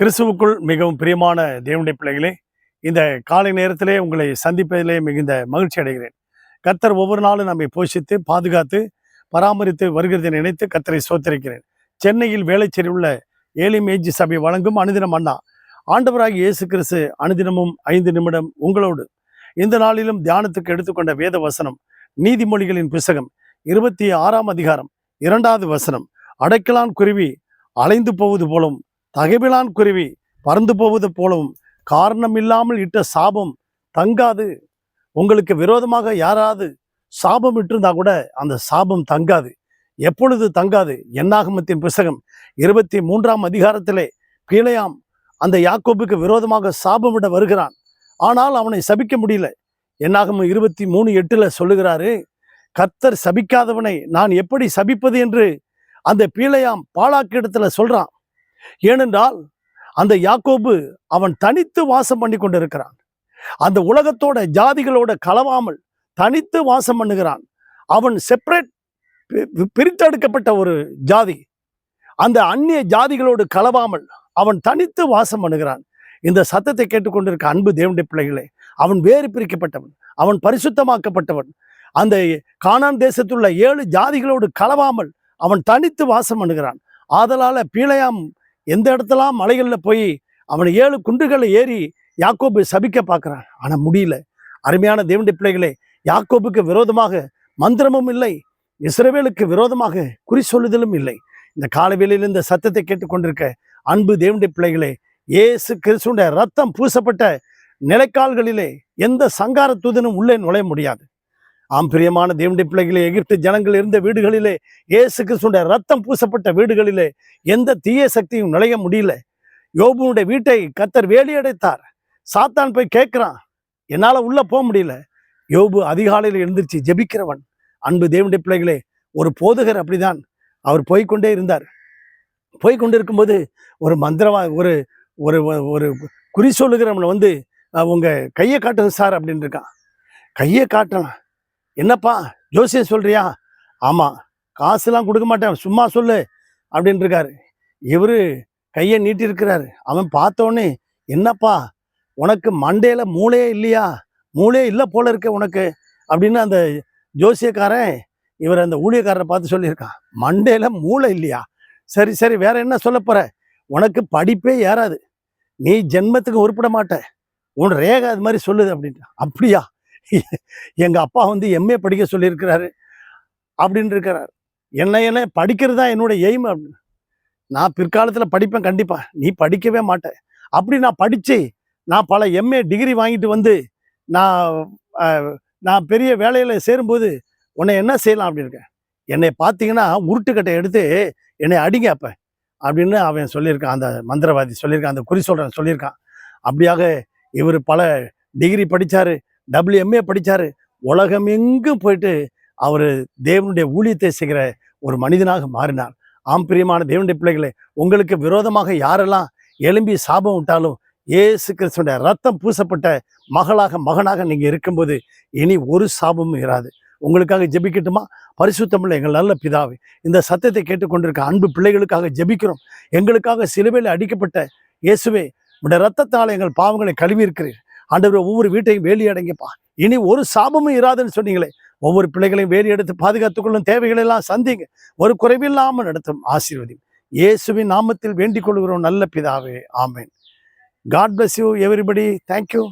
கிறிஸ்துவுக்குள் மிகவும் பிரியமான தேவனுடைய பிள்ளைகளே இந்த காலை நேரத்திலே உங்களை சந்திப்பதிலே மிகுந்த மகிழ்ச்சி அடைகிறேன். கத்தர் ஒவ்வொரு நாளும் நம்மை போஷித்து பாதுகாத்து பராமரித்து வருகிறதை நினைத்து கத்தரை சோத்தரிக்கிறேன் சென்னையில் வேலைச்சேரி உள்ள ஏழை சபை வழங்கும் அனுதினம் அண்ணா. ஆண்டவராகி இயேசு கிறிஸ்து அனுதினமும் ஐந்து நிமிடம் உங்களோடு. இந்த நாளிலும் தியானத்துக்கு எடுத்துக்கொண்ட வேத வசனம் நீதிமொழிகளின் புஸ்தகம் இருபத்தி ஆறாம் அதிகாரம் இரண்டாவது வசனம். அடைக்கலான் குருவி அலைந்து போவது போலும் தகைவிலான் குருவி பறந்து போவது போலவும் காரணம் இல்லாமல் இட்ட சாபம் தங்காது. உங்களுக்கு விரோதமாக யாராவது சாபம் இட்டிருந்தா கூட அந்த சாபம் தங்காது. எப்பொழுது தங்காது? என்னாகமத்தின் புஸ்தகம் இருபத்தி மூன்றாம் அதிகாரத்திலே பீலையாம் அந்த யாக்கோபுக்கு விரோதமாக சாபமிட வருகிறான். ஆனால் அவனை சபிக்க முடியல. என்னாகமும் இருபத்தி மூணு எட்டில் சொல்லுகிறாரு கர்த்தர் சபிக்காதவனை நான் எப்படி சபிப்பது? என்று அந்த பீலையாம் பாலாக்கிடத்துல சொல்கிறான் ஏனென்றால் அந்த யாக்கோபு அவன் தனித்து வாசம் பண்ணி கொண்டிருக்கிறான். அந்த உலகத்தோட ஜாதிகளோட கலவாமல் தனித்து வாசம் பண்ணுகிறான். அவன் செப்பரேட் பிரித்தெடுக்கப்பட்ட ஒரு ஜாதி. அந்த அந்நிய ஜாதிகளோடு கலவாமல் அவன் தனித்து வாசம் பண்ணுகிறான். இந்த சத்தத்தை கேட்டுக்கொண்டிருக்க அன்பு தேவனுடைய பிள்ளைகளே அவன் வேறு பிரிக்கப்பட்டவன் அவன் பரிசுத்தமாக்கப்பட்டவன். அந்த கானான் தேசத்துள்ள ஏழு ஜாதிகளோடு கலவாமல் அவன் தனித்து வாசம் பண்ணுகிறான். ஆதலால பீழையாம் எந்த இடத்துலாம் மலைகளில் போய் அவனை ஏழு குன்றுகளை ஏறி யாக்கோபு சபிக்க பார்க்குறான். ஆனால் முடியல. அருமையான தேவண்டி பிள்ளைகளே யாக்கோபுக்கு விரோதமாக மந்திரமும் இல்லை இஸ்ரவேலுக்கு விரோதமாக குறி சொல்லுதலும் இல்லை. இந்த காலவேளையில் இந்த சத்தத்தை கேட்டுக்கொண்டிருக்க அன்பு தேவண்டி பிள்ளைகளே இயேசு கிறிஸ்துடைய ரத்தம் பூசப்பட்ட நிலைக்கால்களிலே எந்த சங்கார தூதனும் உள்ளே நுழைய முடியாது. ஆம் பிரியமான தேவனுடைய பிள்ளைகளே எகிப்து ஜனங்கள் இருந்த வீடுகளிலே இயேசு கிறிஸ்துடைய ரத்தம் பூசப்பட்ட வீடுகளிலே எந்த தீய சக்தியும் நுழைய முடியல. யோபுனுடைய வீட்டை கத்தர் வேலியடைத்தார். சாத்தான் போய் கேட்குறான் என்னால் உள்ளே போக முடியல. யோபு அதிகாலையில் எழுந்திருச்சு ஜெபிக்கிறவன் அன்பு தேவனுடைய பிள்ளைகளே ஒரு போதகர் அப்படிதான். அவர் போய்க்கொண்டே இருந்தார். போய் கொண்டிருக்கும்போது ஒரு மந்திரவா ஒரு ஒரு ஒரு குறி சொல்லுகிறவனை வந்து உங்கள் கையை காட்டுங்க சார் அப்படின்னு இருக்கான். கையை காட்டலாம் என்னப்பா ஜோசியம் சொல்கிறியா ஆமாம் காசுலாம் கொடுக்க மாட்டேன் சும்மா சொல்லு அப்படின்னு இருக்காரு. இவரு கையை நீட்டியிருக்கிறாரு அவன் பார்த்தோன்னே என்னப்பா உனக்கு மண்டையில் மூளையே இல்லையா? மூளையே இல்லை போல இருக்க உனக்கு அப்படின்னு அந்த ஜோசியக்காரன் இவர் அந்த ஊழியக்காரரை பார்த்து சொல்லியிருக்கான். மண்டையில் மூளை இல்லையா? சரி சரி வேற என்ன சொல்ல போகிற உனக்கு படிப்பே ஏறாது. நீ ஜென்மத்துக்கு உருப்பிட மாட்ட. உன் ரேகை அது மாதிரி சொல்லுது அப்படின்ட்டு. அப்படியா? எங்கள் அப்பா வந்து எம்ஏ படிக்க சொல்லியிருக்கிறாரு அப்படின்னு இருக்கிறார் என்ன என்ன படிக்கிறது தான் என்னோட எய்ம் அப்படின்னு நான் பிற்காலத்தில் படிப்பேன் கண்டிப்பாக நீ படிக்கவே மாட்ட. அப்படி நான் படித்து நான் பல எம்ஏ டிகிரி வாங்கிட்டு வந்து நான் நான் பெரிய வேலையில் சேரும்போது உன்னை என்ன செய்யலாம் அப்படின்னு இருக்கேன் என்னை பார்த்தீங்கன்னா உருட்டுக்கட்டை எடுத்து என்னை அடிங்க அப்போ அப்படின்னு அவன் சொல்லியிருக்கான். அந்த மந்திரவாதி சொல்லியிருக்கான். அந்த குறி சொல்கிறேன் சொல்லியிருக்கான். அப்படியாக இவர் பல டிகிரி படித்தார் டபிள்யூஎம்ஏ படிச்சாரு. உலகம் எங்கும் போயிட்டு அவர் தேவனுடைய ஊழியத்தை செய்கிற ஒரு மனிதனாக மாறினார். ஆம் பிரியமான தேவனுடைய பிள்ளைகளே உங்களுக்கு விரோதமாக யாரெல்லாம் எலும்பி சாபம் விட்டாலும் ஏசு கிறிஸ்துடைய ரத்தம் பூசப்பட்ட மகளாக மகனாக நீங்கள் இருக்கும்போது இனி ஒரு சாபமும் இராது. உங்களுக்காக ஜெபிக்கட்டுமா? பரிசுத்தமுள்ள எங்கள் நல்ல பிதாவே இந்த சத்தியத்தை கேட்டுக்கொண்டிருக்க அன்பு பிள்ளைகளுக்காக ஜெபிக்கிறோம். எங்களுக்காக சிலுவையில் அடிக்கப்பட்ட இயேசுவே உடைய ரத்தத்தால் எங்கள் பாவங்களை கழுவி இருக்கிறீர் ஆண்டவர் ஒவ்வொரு வீட்டையும் வேலி அடங்கிப்பா. இனி ஒரு சாபமும் இராதுன்னு சொன்னீங்களே. ஒவ்வொரு பிள்ளைகளையும் வேலி எடுத்து பாதுகாத்துக்கொள்ளும் தேவைகளெல்லாம் சந்திங்க. ஒரு குறைவில்லாமல் நடத்தும் ஆசீர்வதி இயேசுவின் நாமத்தில் வேண்டிக் கொள்கிறோம் நல்ல பிதாவே. ஆமேன். God bless you everybody thank you